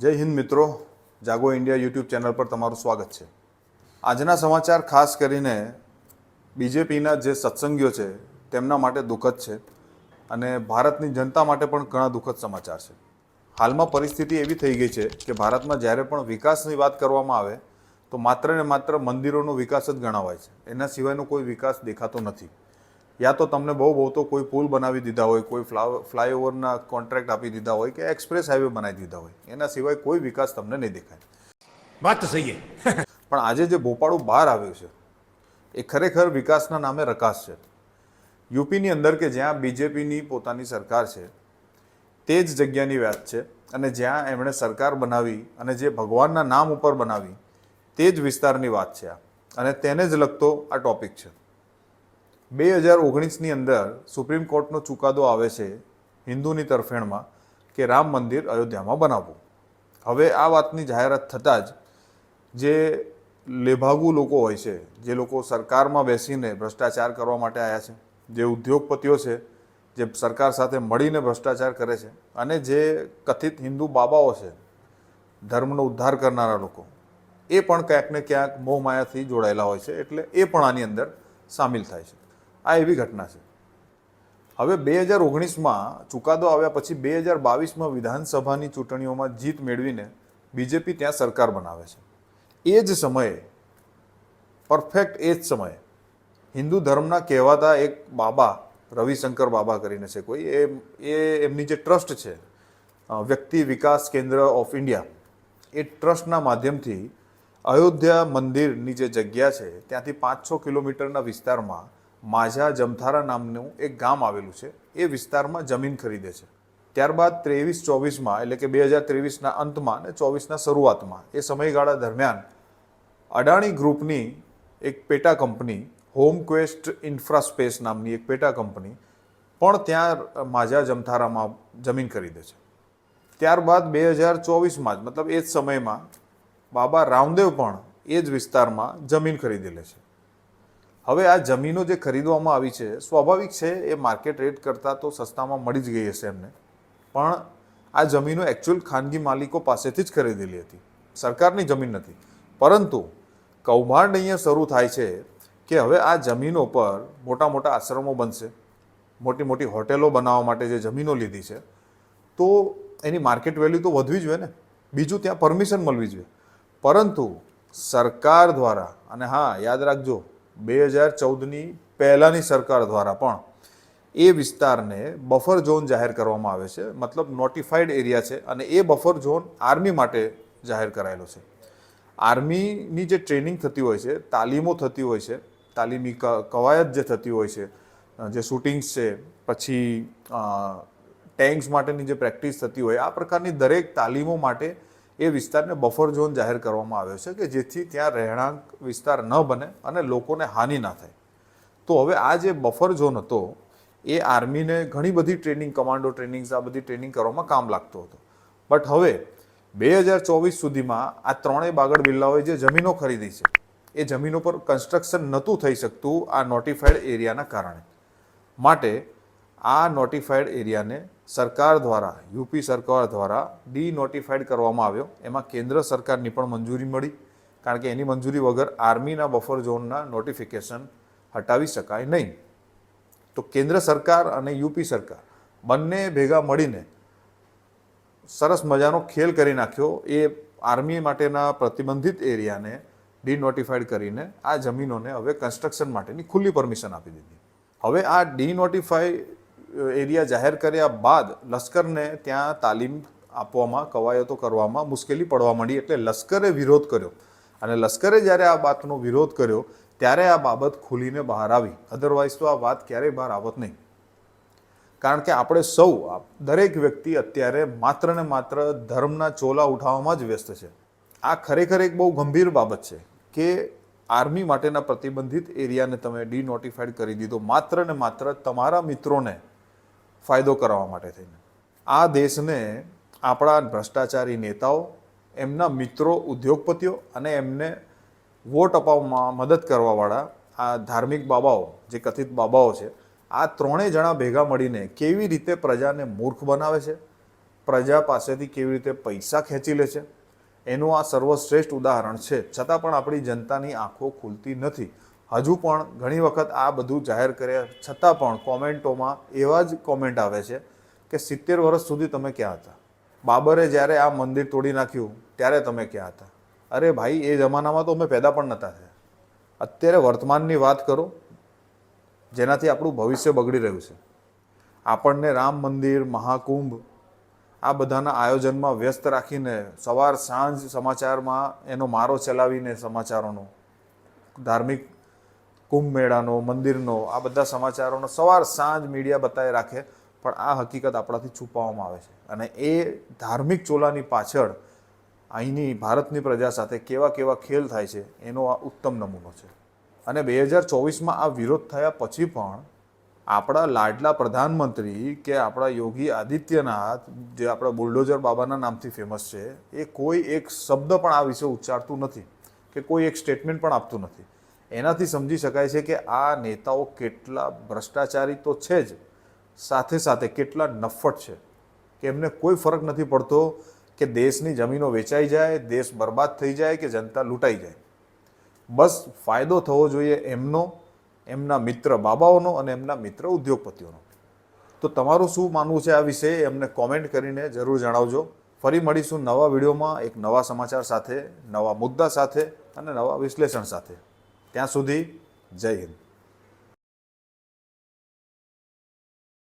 જય હિન્દ મિત્રો, જાગો ઇન્ડિયા યુટ્યુબ ચેનલ પર તમારું સ્વાગત છે. આજના સમાચાર ખાસ કરીને બીજેપીના જે સત્સંગીઓ છે, તેમના માટે દુઃખદ છે અને ભારતની જનતા માટે પણ ઘણા દુઃખદ સમાચાર છે. હાલમાં પરિસ્થિતિ એવી થઈ ગઈ છે કે ભારતમાં જ્યારે પણ વિકાસની વાત કરવામાં આવે, તો માત્ર ને માત્ર મંદિરોનો વિકાસ જ ગણાવાય છે. એના સિવાયનો કોઈ વિકાસ દેખાતો નથી. યા તો તમને બહુ બહુ તો કોઈ પુલ બનાવી દીધા હોય કોઈ ફ્લાવ ફ્લાયઓવરના કોન્ટ્રાક્ટ આપી દીધા હોય કે એક્સપ્રેસ હાઈવે બનાવી દીધા હોય એના સિવાય કોઈ વિકાસ તમને નહીં દેખાય. વાત તો સહી પણ આજે જે ભોપાળું બહાર આવ્યું છે એ ખરેખર વિકાસના નામે રકાસ છે. યુપીની અંદર કે જ્યાં બીજેપીની પોતાની સરકાર છે તે જ જગ્યાની વાત છે અને જ્યાં એમણે સરકાર બનાવી અને જે ભગવાનના નામ ઉપર બનાવી તે જ વિસ્તારની વાત છે આ. અને તેને જ લગતો આ ટોપિક છે. બે હજાર ઓગણીસની અંદર સુપ્રીમ કોર્ટનો ચુકાદો આવે છે હિન્દુની તરફેણમાં કે રામ મંદિર અયોધ્યામાં બનાવવું. હવે આ વાતની જાહેરાત થતાં જ જે લેભાગુ લોકો હોય છે, જે લોકો સરકારમાં બેસીને ભ્રષ્ટાચાર કરવા માટે આવ્યા છે, જે ઉદ્યોગપતિઓ છે, જે સરકાર સાથે મળીને ભ્રષ્ટાચાર કરે છે અને જે કથિત હિન્દુ બાબાઓ છે, ધર્મનો ઉદ્ધાર કરનારા લોકો, એ પણ ક્યાંક ને ક્યાંક મોહમાયાથી જોડાયેલા હોય છે એટલે એ પણ આની અંદર સામેલ થાય છે. આ એવી ઘટના છે. હવે બે હજાર ઓગણીસમાં ચુકાદો આવ્યા પછી બે હજાર બાવીસમાં વિધાનસભાની ચૂંટણીઓમાં જીત મેળવીને બીજેપી ત્યાં સરકાર બનાવે છે. એ જ સમયે, પરફેક્ટ એ જ સમયે, હિન્દુ ધર્મના કહેવાતા એક બાબા, રવિશંકર બાબા કરીને છે કોઈ, એ એ એમની જે ટ્રસ્ટ છે વ્યક્તિ વિકાસ કેન્દ્ર ઓફ ઇન્ડિયા, એ ટ્રસ્ટના માધ્યમથી અયોધ્યા મંદિરની જે જગ્યા છે, ત્યાંથી પાંચ છ કિલોમીટરના વિસ્તારમાં માઝા જમથારા નામનું એક ગામ આવેલું છે. એ વિસ્તારમાં જમીન ખરીદે છે. ત્યારબાદ ત્રેવીસ ચોવીસમાં એટલે કે બે હજાર ત્રેવીસના અંતમાં અને ચોવીસના શરૂઆતમાં એ સમયગાળા દરમિયાન અડાણી ગ્રુપની એક પેટા કંપની હોમ ક્વેસ્ટ ઇન્ફ્રાસ્પેસ નામની એક પેટા કંપની, પણ ત્યાં માઝા જમથારામાં જમીન ખરીદે છે. ત્યારબાદ બે હજાર ચોવીસમાં જ, મતલબ એ જ સમયમાં, બાબા રામદેવ પણ એ જ વિસ્તારમાં જમીન ખરીદી લે છે. હવે આ જમીનો જે ખરીદવામાં આવી છે, સ્વાભાવિક છે એ માર્કેટ રેટ કરતાં તો સસ્તામાં મળી જ ગઈ હશે એમને. પણ આ જમીનો એકચ્યુઅલ ખાનગી માલિકો પાસેથી જ ખરીદેલી હતી. સરકારની જમીન નથી. પરંતુ કૌભાંડ અહીંયા શરૂ થાય છે કે હવે આ જમીનો પર મોટા મોટા આશ્રમો બનશે, મોટી મોટી હોટેલો બનાવવા માટે જે જમીનો લીધી છે, તો એની માર્કેટ વેલ્યુ તો વધવી જોઈએ ને. બીજું ત્યાં પરમિશન મળવી જોઈએ. પરંતુ સરકાર દ્વારા, અને હા, યાદ રાખજો બે હજાર ચૌદની પહેલાંની સરકાર દ્વારા પણ એ વિસ્તારને બફર ઝોન જાહેર કરવામાં આવે છે. મતલબ નોટિફાઈડ એરિયા છે અને એ બફર ઝોન આર્મી માટે જાહેર કરાયેલો છે. આર્મીની જે ટ્રેનિંગ થતી હોય છે, તાલીમો થતી હોય છે, તાલીમી કવાયત જે થતી હોય છે જે શૂટિંગ્સ છે, પછી ટેન્ક્સ માટેની જે પ્રેક્ટિસ થતી હોય, આ પ્રકારની દરેક તાલીમો માટે એ વિસ્તારને બફર ઝોન જાહેર કરવામાં આવ્યો છે કે જેથી ત્યાં રહેણાંક વિસ્તાર ન બને અને લોકોને હાનિ ના થાય. તો હવે આ જે બફર ઝોન હતો, એ આર્મીને ઘણી બધી ટ્રેનિંગ, કમાન્ડો ટ્રેનિંગ્સ, આ બધી ટ્રેનિંગ કરવામાં કામ લાગતો હતો. બટ હવે બે હજાર ચોવીસ સુધીમાં આ ત્રણેય બાગડ બિલ્લાઓએ જે જમીનો ખરીદી છે, એ જમીનો પર કન્સ્ટ્રક્શન નહોતું થઈ શકતું આ નોટિફાઈડ એરિયાના કારણે. માટે આ નોટિફાઈડ એરિયાને સરકાર દ્વારા, યુપી સરકાર દ્વારા ડી નોટિફાઈડ કરવામાં આવ્યો. એમાં કેન્દ્ર સરકારની પણ મંજૂરી મળી, કારણ કે એની મંજૂરી વગર આર્મીના બફર ઝોનના નોટિફિકેશન હટાવી શકાય નહીં. તો કેન્દ્ર સરકાર અને યુપી સરકાર બંને ભેગા મળીને સરસ મજાનો ખેલ કરી નાખ્યો. એ આર્મી માટેના પ્રતિબંધિત એરિયાને ડીનોટિફાઈડ કરીને આ જમીનોને હવે કન્સ્ટ્રક્શન માટેની ખુલ્લી પરમિશન આપી દીધી. હવે આ ડીનોટિફાઈ એરિયા જાહેર કર્યા બાદ લશ્કરને ત્યાં તાલીમ આપવામાં, કવાયતો કરવામાં મુશ્કેલી પડવા માંડી એટલે લશ્કરે વિરોધ કર્યો. અને લશ્કરે જ્યારે આ વાતનો વિરોધ કર્યો, ત્યારે આ બાબત ખુલીને બહાર આવી. અધરવાઇઝ તો આ વાત ક્યારેય બહાર આવત નહીં. કારણ કે આપણે સૌ દરેક વ્યક્તિ અત્યારે માત્ર ને માત્ર ધર્મના ચોલા ઉઠાવવામાં જ વ્યસ્ત છે. આ ખરેખર એક બહુ ગંભીર બાબત છે કે આર્મી માટેના પ્રતિબંધિત એરિયાને તમે ડીનોટિફાઈડ કરી દીધો. માત્ર ને માત્ર તમારા મિત્રોને ફાયદો કરવા માટે થઈને. આ દેશને આપણા ભ્રષ્ટાચારી નેતાઓ, એમના મિત્રો, ઉદ્યોગપતિઓ અને એમને વોટ અપાવવામાં મદદ કરવાવાળા આ ધાર્મિક બાબાઓ, જે કથિત બાબાઓ છે, આ ત્રણેય જણા ભેગા મળીને કેવી રીતે પ્રજાને મૂર્ખ બનાવે છે, પ્રજા પાસેથી કેવી રીતે પૈસા ખેંચી લે છે, એનું આ સર્વશ્રેષ્ઠ ઉદાહરણ છે. છતાં પણ આપણી જનતાની આંખો ખુલતી નથી. હજુ પણ ઘણી વખત આ બધું જાહેર કર્યા છતાં પણ કોમેન્ટોમાં એવા જ કોમેન્ટ આવે છે કે સિત્તેર વર્ષ સુધી તમે ક્યાં હતા? બાબરે જ્યારે આ મંદિર તોડી નાખ્યું, ત્યારે તમે ક્યાં હતા? અરે ભાઈ, એ જમાનામાં તો અમે પેદા પણ નહોતા થયા. અત્યારે વર્તમાનની વાત કરો, જેનાથી આપણું ભવિષ્ય બગડી રહ્યું છે. આપણને રામ મંદિર, મહાકુંભ, આ બધાના આયોજનમાં વ્યસ્ત રાખીને સવાર સાંજ સમાચારમાં એનો મારો ચલાવીને સમાચારોનો ધાર્મિક કુંભ મેળાનો મંદિરનો, આ બધા સમાચારોનો સવાર સાંજ મીડિયા બતાવી રાખે, પણ આ હકીકત આપણાથી છુપાવવામાં આવે છે. અને એ ધાર્મિક ચોલાની પાછળ અહીંની ભારતની પ્રજા સાથે કેવા કેવા ખેલ થાય છે, એનો આ ઉત્તમ નમૂનો છે. અને બે હજાર ચોવીસમાં આ વિરોધ થયા પછી પણ આપણા લાડલા પ્રધાનમંત્રી કે આપણા યોગી આદિત્યનાથ, જે આપણા બુલડોઝર બાબાના નામથી ફેમસ છે, એ કોઈ એક શબ્દ પણ આ વિશે ઉચ્ચારતું નથી, કે કોઈ એક સ્ટેટમેન્ટ પણ આપતું નથી. એનાથી સમજી શકાય છે કે આ નેતાઓ કેટલા ભ્રષ્ટાચારી તો છે જ, સાથે સાથે કેટલા નફ્ફટ છે, કે એમને કોઈ ફરક નથી પડતો કે દેશની જમીનો વેચાઈ જાય, દેશ બરબાદ થઈ જાય કે જનતા લૂંટાઈ જાય. બસ ફાયદો થવો જોઈએ એમનો, એમના મિત્ર બાબાઓનો અને એમના મિત્ર ઉદ્યોગપતિઓનો. તો તમારું શું માનવું છે આ વિશે એમને કોમેન્ટ કરીને જરૂર જણાવજો. ફરી મળીશું નવા વિડીયોમાં એક નવા સમાચાર સાથે, નવા મુદ્દા સાથે અને નવા વિશ્લેષણ સાથે. ત્યાં સુધી જય હિન્દ.